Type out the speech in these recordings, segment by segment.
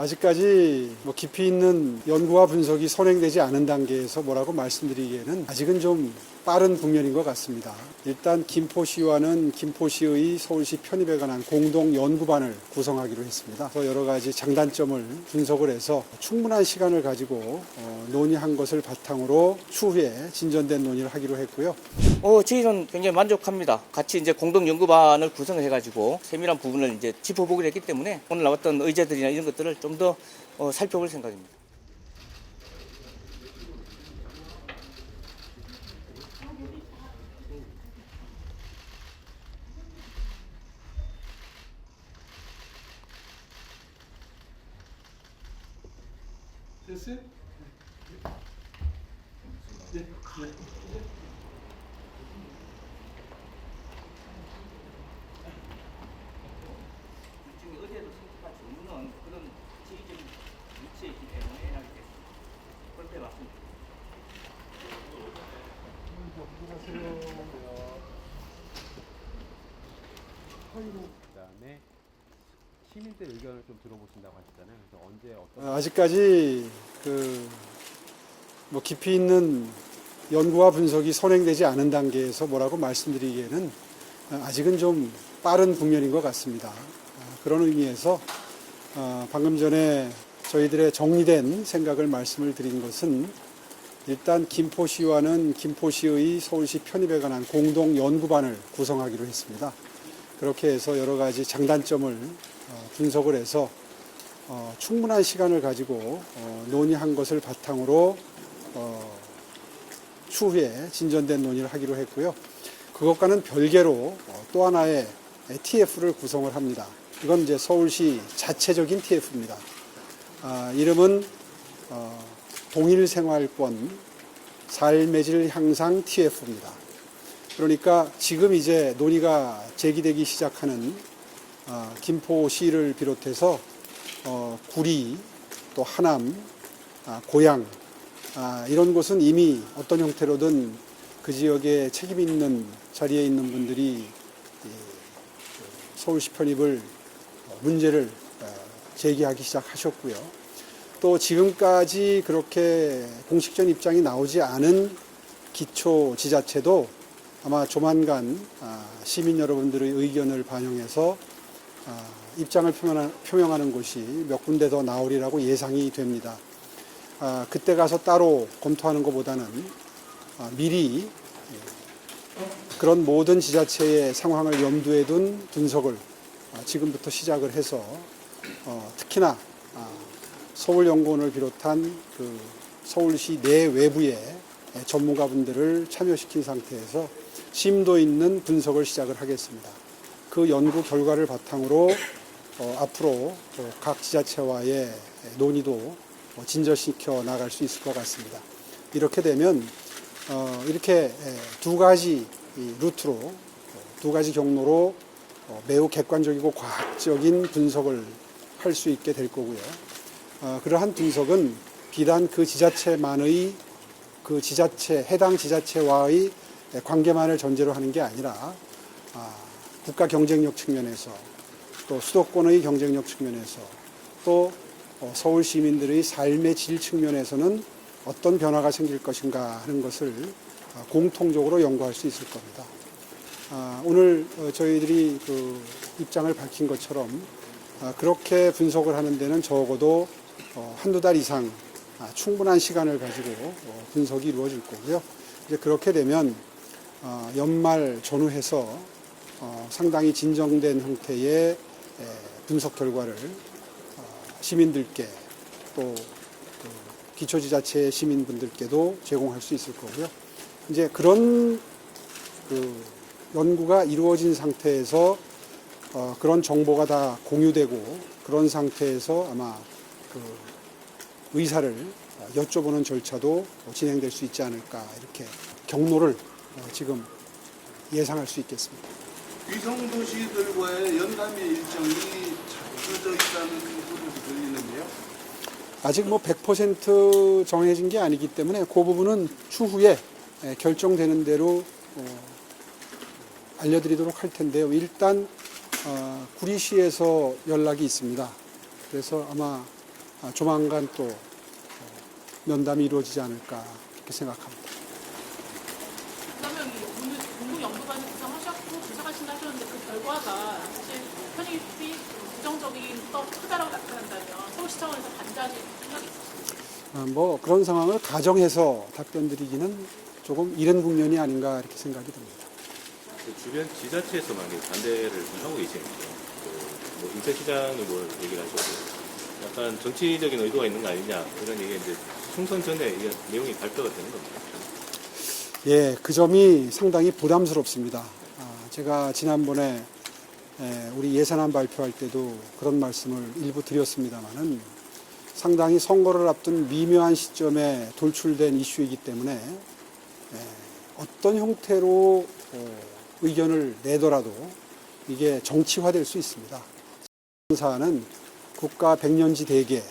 아직까지 뭐 깊이 있는 연구와 분석이 선행되지 않은 단계에서 뭐라고 말씀드리기에는 아직은 좀 빠른 국면인 것 같습니다. 일단 김포시와는 김포시의 서울시 편입에 관한 공동 연구반을 구성하기로 했습니다. 그래서 여러 가지 장단점을 분석을 해서 충분한 시간을 가지고 어, 논의한 것을 바탕으로 추후에 진전된 논의를 하기로 했고요. 어, 저희는 굉장히 만족합니다. 같이 이제 공동 연구반을 구성을 해가지고 세밀한 부분을 이제 짚어보기로 했기 때문에 오늘 나왔던 의제들이나 이런 것들을 좀더 어, 살펴볼 생각입니다. 됐어요? 지금 어제도 선택한 주문은 그런 지휘적인 위치에 있기 때문에 해당이 됐습니다. 그다음에 시민들 의견을 좀 들어보신다고 하셨잖아요. 그래서 언제 어떤 어, 아직까지 그 뭐 깊이 있는 연구와 분석이 선행되지 않은 단계에서 뭐라고 말씀드리기에는 어, 아직은 좀 빠른 국면인 것 같습니다. 어, 그런 의미에서 어, 방금 전에 저희들의 정리된 생각을 말씀을 드린 것은 일단 김포시와는 김포시의 서울시 편입에 관한 공동 연구반을 구성하기로 했습니다. 그렇게 해서 여러 가지 장단점을 어, 분석을 해서 어, 충분한 시간을 가지고 어, 논의한 것을 바탕으로 어, 추후에 진전된 논의를 하기로 했고요. 그것과는 별개로 어, 또 하나의 TF를 구성을 합니다. 이건 이제 서울시 자체적인 TF입니다. 아, 이름은 어, 동일생활권 삶의 질 향상 TF입니다. 그러니까 지금 이제 논의가 제기되기 시작하는 아, 김포시를 비롯해서 어, 구리 또 하남, 아, 고양 아, 이런 곳은 이미 어떤 형태로든 그 지역에 책임 있는 자리에 있는 분들이 이, 그 서울시 편입을 어, 문제를 어, 제기하기 시작하셨고요. 또 지금까지 그렇게 공식적 입장이 나오지 않은 기초 지자체도 아마 조만간 아, 시민 여러분들의 의견을 반영해서 아, 입장을 표명하- 표명하는 곳이 몇 군데 더 나오리라고 예상이 됩니다. 아, 그때 가서 따로 검토하는 것보다는 아, 미리 예, 그런 모든 지자체의 상황을 염두에 둔 분석을 아, 지금부터 시작을 해서 어, 특히나 아, 서울연구원을 비롯한 그 서울시 내 외부의 전문가분들을 참여시킨 상태에서 심도 있는 분석을 시작을 하겠습니다. 그 연구 결과를 바탕으로 어, 앞으로 어, 각 지자체와의 논의도 어, 진전시켜 나갈 수 있을 것 같습니다. 이렇게 되면 어, 이렇게 에, 두 가지 이 루트로 어, 두 가지 경로로 어, 매우 객관적이고 과학적인 분석을 할 수 있게 될 거고요. 어, 그러한 분석은 비단 그 지자체만의 그 지자체 해당 지자체와의 관계만을 전제로 하는 게 아니라 아, 국가 경쟁력 측면에서 또 수도권의 경쟁력 측면에서 또 어, 서울 시민들의 삶의 질 측면에서는 어떤 변화가 생길 것인가 하는 것을 아, 공통적으로 연구할 수 있을 겁니다. 아, 오늘 어, 저희들이 그 입장을 밝힌 것처럼 아, 그렇게 분석을 하는 데는 적어도 어, 한두 달 이상 아, 충분한 시간을 가지고 어, 분석이 이루어질 거고요. 이제 그렇게 되면 어, 연말 전후해서 어, 상당히 진정된 형태의 에, 분석 결과를 어, 시민들께 또그 기초지자체 시민분들께도 제공할 수 있을 거고요. 이제 그런 그 연구가 이루어진 상태에서 어, 그런 정보가 다 공유되고 그런 상태에서 아마 그 의사를 어, 여쭤보는 절차도 진행될 수 있지 않을까 이렇게 경로를 어, 지금 예상할 수 있겠습니다. 위성도시들과의 연담의 일정이 잡혀져 있다는 소리도 들리는데요. 아직 뭐 100% 정해진 게 아니기 때문에 그 부분은 추후에 에, 결정되는 대로 어, 알려드리도록 할 텐데요. 일단 어, 구리시에서 연락이 있습니다. 그래서 아마 아, 조만간 또 어, 면담이 이루어지지 않을까 그렇게 생각합니다. 그러면 이 오늘 공동연구관을 구성하셨고 분석하신다 하셨는데 그 결과가 사실 편입이 부정적인 또 크다라고 나타난다면 서울시청에서 반대하실 생각이 있으십니까? 아, 뭐 그런 상황을 가정해서 답변 드리기는 조금 이른 국면이 아닌가 이렇게 생각이 듭니다. 그 주변 지자체에서 많이 반대를 좀 하고 계시는데요. 그, 뭐 인천 시장이 뭐 얘기를 하셨고 약간 정치적인 의도가 있는 거 아니냐 이런 얘기 이제 총선 전에 이게 내용이 발표가 되는 겁니다. 예, 그 점이 상당히 부담스럽습니다. 아, 제가 지난번에 에, 우리 예산안 발표할 때도 그런 말씀을 일부 드렸습니다만은 상당히 선거를 앞둔 미묘한 시점에 돌출된 이슈이기 때문에 에, 어떤 형태로 어, 의견을 내더라도 이게 정치화될 수 있습니다. 사안은 국가 백년지 대계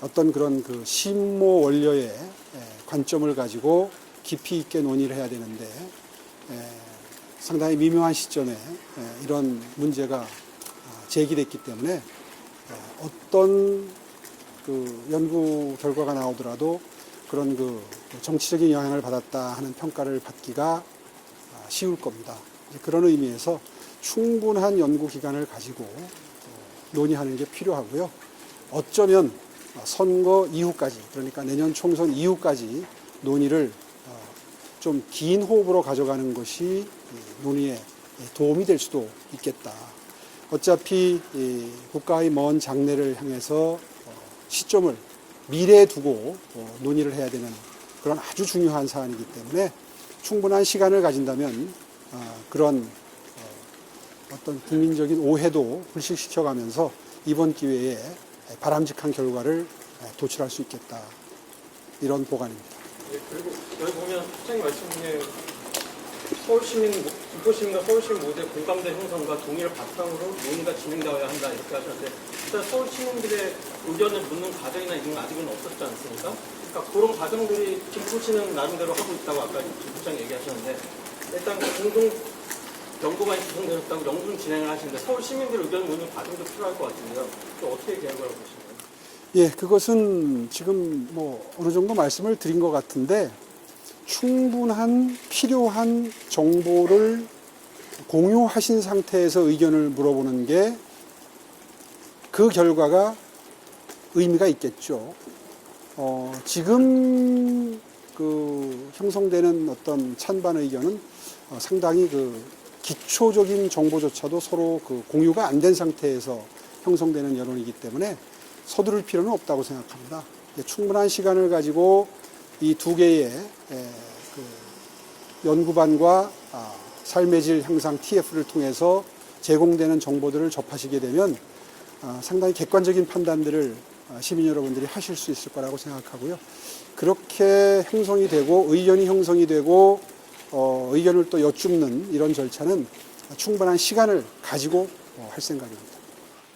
어떤 그런 그 심모 원료의 에, 관점을 가지고 깊이 있게 논의를 해야 되는데 에, 상당히 미묘한 시점에 에, 이런 문제가 아, 제기됐기 때문에 에, 어떤 그 연구 결과가 나오더라도 그런 그 정치적인 영향을 받았다 하는 평가를 받기가 아, 쉬울 겁니다. 그런 의미에서 충분한 연구 기간을 가지고 어, 논의하는 게 필요하고요. 어쩌면 선거 이후까지 그러니까 내년 총선 이후까지 논의를 어, 좀긴 호흡으로 가져가는 것이 이 논의에 도움이 될 수도 있겠다. 어차피 이 국가의 먼 장래를 향해서 어, 시점을 미래에 두고 어, 논의를 해야 되는 그런 아주 중요한 사안이기 때문에 충분한 시간을 가진다면 어, 그런 어, 어떤 국민적인 오해도 불식시켜가면서 이번 기회에 바람직한 결과를 도출할 수 있겠다. 이런 보관입니다. 네, 그리고 여기 보면 시장님 말씀 중에 서울시민, 김포시민과 서울시민 모두의 공감대 형성과 동의를 바탕으로 논의가 진행되어야 한다 이렇게 하셨는데 일단 서울시민들의 의견을 묻는 과정이나 이런 건 아직은 없었지 않습니까? 그러니까 그런 과정들이 김포시는 나름대로 하고 있다고 아까 김 부장 얘기하셨는데 일단 공동 연구관이 구성되었다고 연구를 진행을 하시는데 서울 시민들 의견을 묻는 과정도 필요할 것 같은데요. 또 어떻게 계획을 하고 계신가요? 예, 그것은 지금 뭐 어느 정도 말씀을 드린 것 같은데 충분한 필요한 정보를 공유하신 상태에서 의견을 물어보는 게 그 결과가 의미가 있겠죠. 어, 지금 그 형성되는 어떤 찬반 의견은 어, 상당히 그 기초적인 정보조차도 서로 그 공유가 안 된 상태에서 형성되는 여론이기 때문에 서두를 필요는 없다고 생각합니다. 예, 충분한 시간을 가지고 이 두 개의 에, 그 연구반과 아, 삶의 질 향상 TF를 통해서 제공되는 정보들을 접하시게 되면 아, 상당히 객관적인 판단들을 아, 시민 여러분들이 하실 수 있을 거라고 생각하고요. 그렇게 형성이 되고 의견이 형성이 되고 어, 의견을 또 여쭙는 이런 절차는 충분한 시간을 가지고 어, 할 생각입니다.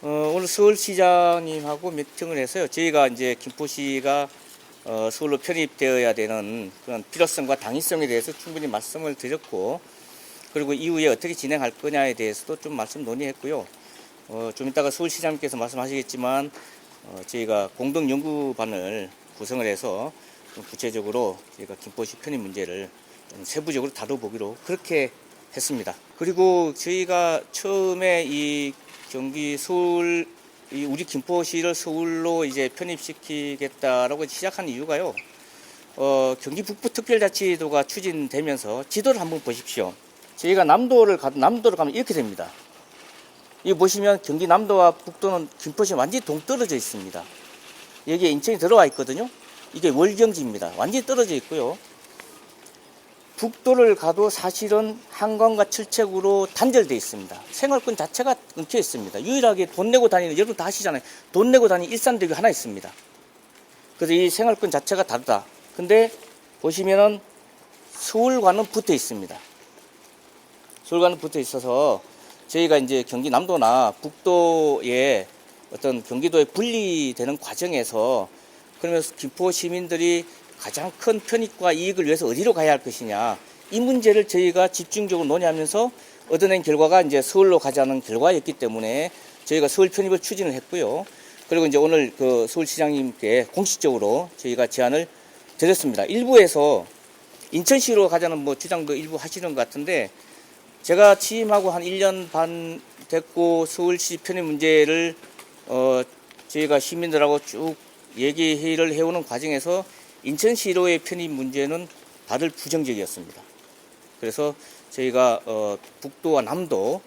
어, 오늘 서울시장님하고 미팅을 해서요. 저희가 이제 김포시가 어, 서울로 편입되어야 되는 그런 필요성과 당위성에 대해서 충분히 말씀을 드렸고, 그리고 이후에 어떻게 진행할 거냐에 대해서도 좀 말씀 논의했고요. 어, 좀 이따가 서울시장님께서 말씀하시겠지만, 어, 저희가 공동 연구반을 구성을 해서 좀 구체적으로 저희가 김포시 편입 문제를 좀 세부적으로 다뤄보기로 그렇게 했습니다. 그리고 저희가 처음에 이 경기 서울 이 우리 김포시를 서울로 이제 편입시키겠다라고 시작한 이유가요. 어, 경기 북부 특별자치도가 추진되면서 지도를 한번 보십시오. 저희가 남도를 가 남도를 가면 이렇게 됩니다. 이 보시면 경기 남도와 북도는 김포시 완전히 동떨어져 있습니다. 여기에 인천이 들어와 있거든요. 이게 월경지입니다. 완전히 떨어져 있고요. 북도를 가도 사실은 한강과 철책으로 단절돼 있습니다. 생활권 자체가 끊겨 있습니다. 유일하게 돈 내고 다니는 여러분 다 아시잖아요. 돈 내고 다니는 일산대교 하나 있습니다. 그래서 이 생활권 자체가 다르다. 근데 보시면은 서울과는 붙어 있습니다. 서울과는 붙어 있어서 저희가 이제 경기 남도나 북도의 어떤 경기도에 분리되는 과정에서 그러면서 김포 시민들이 가장 큰 편익과 이익을 위해서 어디로 가야 할 것이냐 이 문제를 저희가 집중적으로 논의하면서 얻어낸 결과가 이제 서울로 가자는 결과였기 때문에 저희가 서울 편입을 추진을 했고요. 그리고 이제 오늘 그 서울시장님께 공식적으로 저희가 제안을 드렸습니다. 일부에서 인천시로 가자는 뭐 주장도 일부 하시는 것 같은데 제가 취임하고 한 1년 반 됐고 서울시 편입 문제를 어 저희가 시민들하고 쭉 얘기 회의를 해오는 과정에서 인천시로의 편입 문제는 다들 부정적이었습니다. 그래서 저희가 어 북도와 남도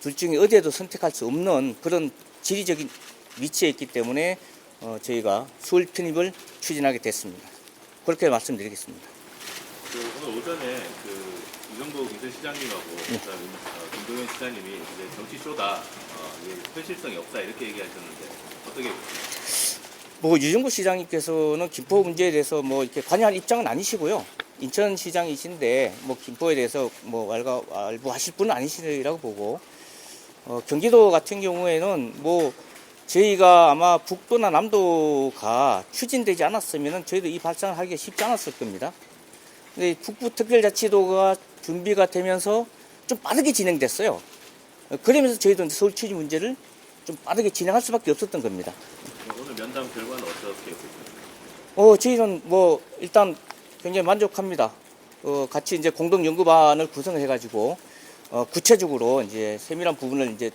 둘 중에 어디에도 선택할 수 없는 그런 지리적인 위치에 있기 때문에 어 저희가 서울 편입을 추진하게 됐습니다. 그렇게 말씀드리겠습니다. 그 오늘 오전에 그 이정도 경제시장님하고 그다음에 어, 김동현 시장님이 이제 정치 쇼다, 어, 이게 현실성이 없다 이렇게 얘기하셨는데 어떻게 뭐 유정구 시장님께서는 김포 문제에 대해서 뭐 이렇게 관여할 입장은 아니시고요. 인천 시장이신데 뭐 김포에 대해서 뭐 왈가 왈부하실 분은 아니시라고 보고 어, 경기도 같은 경우에는 뭐 저희가 아마 북도나 남도가 추진되지 않았으면은 저희도 이 발상을 하기가 쉽지 않았을 겁니다. 근데 북부 특별자치도가 준비가 되면서 좀 빠르게 진행됐어요. 어, 그러면서 저희도 서울 추진 문제를 좀 빠르게 진행할 수밖에 없었던 겁니다. 오늘 면담 결과는 어떻게 보세요? 어, 저희는 뭐 일단 굉장히 만족합니다. 어, 같이 이제 공동 연구반을 구성해 가지고 어, 구체적으로 이제 세밀한 부분을 이제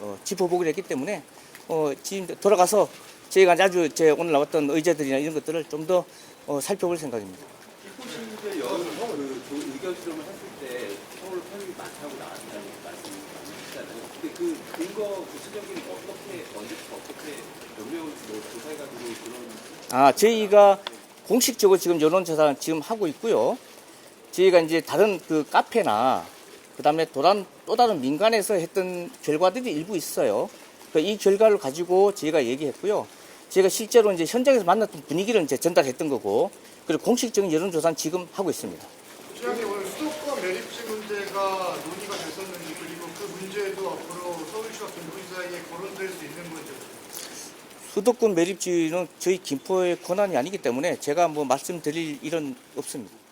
어, 짚어보기로 했기 때문에 어, 지금 돌아가서 저희가 아주 제 오늘 나왔던 의제들이나 이런 것들을 좀더 어, 살펴볼 생각입니다. 김포시민들 여그 의견 수렴을 했을 때 서울 편입이 많다고 나왔다는 말씀이시잖아요. 근거 구체적인 어떻게 언제부터 어떻게 몇명 뭐 조사해가지고 그런 아, 저희가 공식적으로 지금 여론조사 지금 하고 있고요. 저희가 이제 다른 그 카페나 그 다음에 또다른, 또 다른 민간에서 했던 결과들이 일부 있어요. 그이 결과를 가지고 저희가 얘기했고요. 저희가 실제로 이제 현장에서 만났던 분위기를 이제 전달했던 거고, 그리고 공식적인 여론조사는 지금 하고 있습니다. 매립지 문제가 논의가 됐었는지 그리고 그 문제도 앞으로 서울시와 김포시 사이에 거론될 수 있는 문제 수도권 매립지는 저희 김포의 권한이 아니기 때문에 제가 뭐 말씀드릴 일은 없습니다.